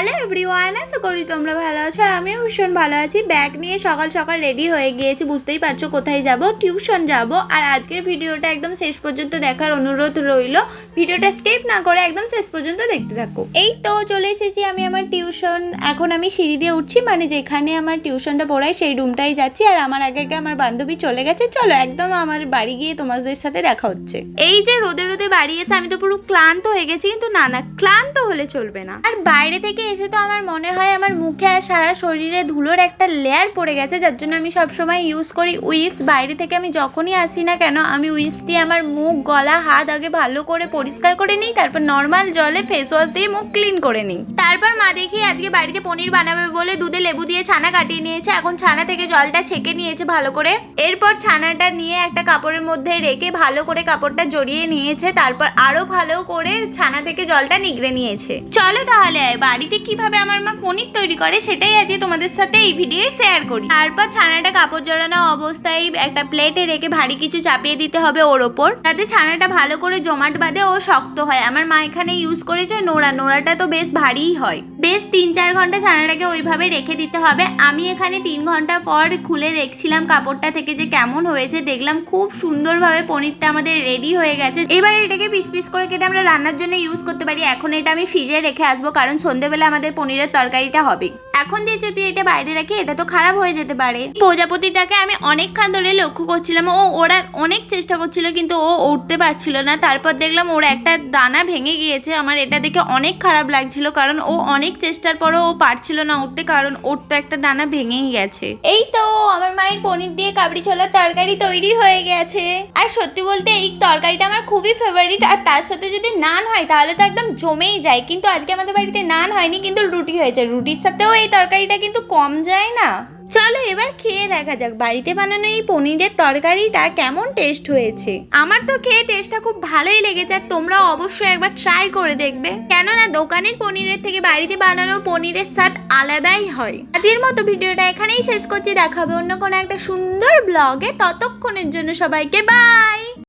Hello everyone, আশা করি তোমরা ভালো আছো আর আমিও ভীষণ ভালো আছি। ব্যাগ নিয়ে সকাল সকাল রেডি হয়ে গিয়েছি, বুঝতেই পারছ কোথায় যাব টিউশন যাব। আর আজকের ভিডিওটা একদম শেষ পর্যন্ত দেখার অনুরোধ রইল। ভিডিওটা স্কিপ না করে একদম শেষ পর্যন্ত দেখতে থাকো। এই তো চলে এসেছি আমি আমার টিউশন এখন আমি সিঁড়ি দিয়ে উঠছি মানে যেখানে আমার টিউশনটা পড়াই সেই রুমটাই যাচ্ছি। আর আমার আগে আগে আমার বান্ধবী চলে গেছে। চলো একদম আমার বাড়ি গিয়ে তোমাদের সাথে দেখা হচ্ছে। এই যে রোদে রোদে বাড়ি এসে আমি তো পুরো ক্লান্ত হয়ে গেছি, কিন্তু না না, ক্লান্ত হলে চলবে না। আর বাইরে থেকে এসে তো আমার মনে হয় আমার মুখে আর সারা শরীরে ধুলোর একটা লেয়ার পড়ে গেছে, যার জন্য আমি সবসময় ইউজ করি উইপস বাইরে থেকে আমি যখনই আসি না কেন, আমি উইপস দিয়ে আমার মুখ, গলা, হাত আগে ভালো করে পরিষ্কার করে নিই, তারপর নর্মাল জলে ফেস ওয়াশ দিয়ে মুখ ক্লিন করে নিই। তারপর মা দেখি আজকে বাড়িতে পনির বানাবে বলে দুধে লেবু দিয়ে ছানা কাটিয়ে নিয়েছে, এখন ছানা থেকে জলটা ছেঁকে নিয়েছে ভালো করে। এরপর ছানাটা নিয়ে একটা কাপড়ের মধ্যে রেখে ভালো করে কাপড়টা জড়িয়ে নিয়েছে, তারপর আরও ভালো করে ছানা থেকে জলটা নিগড়ে নিয়েছে। চলো তাহলে, বাড়িতে কীভাবে আমার মা পনির তৈরি করে সেটাই আজকে তোমাদের সাথে এই ভিডিও শেয়ার করি। তারপর ছানাটা কাপড় জড়ানো অবস্থায় একটা প্লেটে রেখে ভারী কিছু চাপিয়ে দিতে হবে ওর ওপর। যাতে ছানাটা ভালো করে জমাট বাঁধে ও শক্ত হয়। আমার মা এখানে ইউজ করেছে নোড়া। নোড়াটা তো বেশ ভারীই হয়। বেশ তিন চার ঘণ্টা ছানাটাকে ওইভাবে রেখে দিতে হবে। আমি এখানে তিন ঘণ্টা পর খুলে দেখছিলাম কাপড়টা থেকে যে কেমন হয়েছে। দেখলাম খুব সুন্দরভাবে পনিরটা আমাদের রেডি হয়ে গেছে। এবার এটাকে পিস পিস করে কেটে আমরা রান্নার জন্য ইউজ করতে পারি। এখন এটা আমি ফ্রিজে রেখে আসব। কারণ সন্ধেবেলা আমাদের পনিরের তরকারিটা হবে। এখন দিয়ে যদি এটা বাইরে রাখি, এটা তো খারাপ হয়ে যেতে পারে। প্রজাপতিটাকে আমি অনেকক্ষণ ধরে লক্ষ্য করছিলাম, ও ওরা অনেক চেষ্টা করছিল, কিন্তু ও উঠতে পারছিল না। তারপর দেখলাম ওর একটা দানা ভেঙে গিয়েছে। আমার এটা দেখে অনেক খারাপ লাগছিল, কারণ ও অনেক চেষ্টার পরও ও পারছিল না উঠতে, কারণ ওর তো একটা দানা ভেঙেই গেছে। এই তো আমার মায়ের পনির দিয়ে কাবড়ি ছোলার তরকারি তৈরি হয়ে গেছে। আর সত্যি বলতে, এই তরকারিটা আমার খুবই ফেভারিট আর তার সাথে যদি নান হয়, তাহলে তো একদম জমেই যায়। কিন্তু আজকে আমাদের বাড়িতে নান হয়নি, কিন্তু রুটি হয়েছে। রুটির সাথেও এই তরকারিটা কিন্তু কম যায় না। চলো এবার খেয়ে দেখা যাক, বাড়িতে বানানো এই পনিরের তরকারিটা কেমন টেস্ট হয়েছে। আমার তো খেয়ে টেস্টটা খুব ভালোই লেগেছে আর তোমরা অবশ্যই একবার ট্রাই করে দেখবে। কেননা দোকানের পনিরের থেকে বাড়িতে বানানো পনিরের স্বাদ আলাদাই হয়। আজকের মতো ভিডিওটা এখানেই শেষ করছি। দেখাবে অন্য কোনো একটা সুন্দর ব্লগে ততক্ষণের জন্য সবাইকে বাই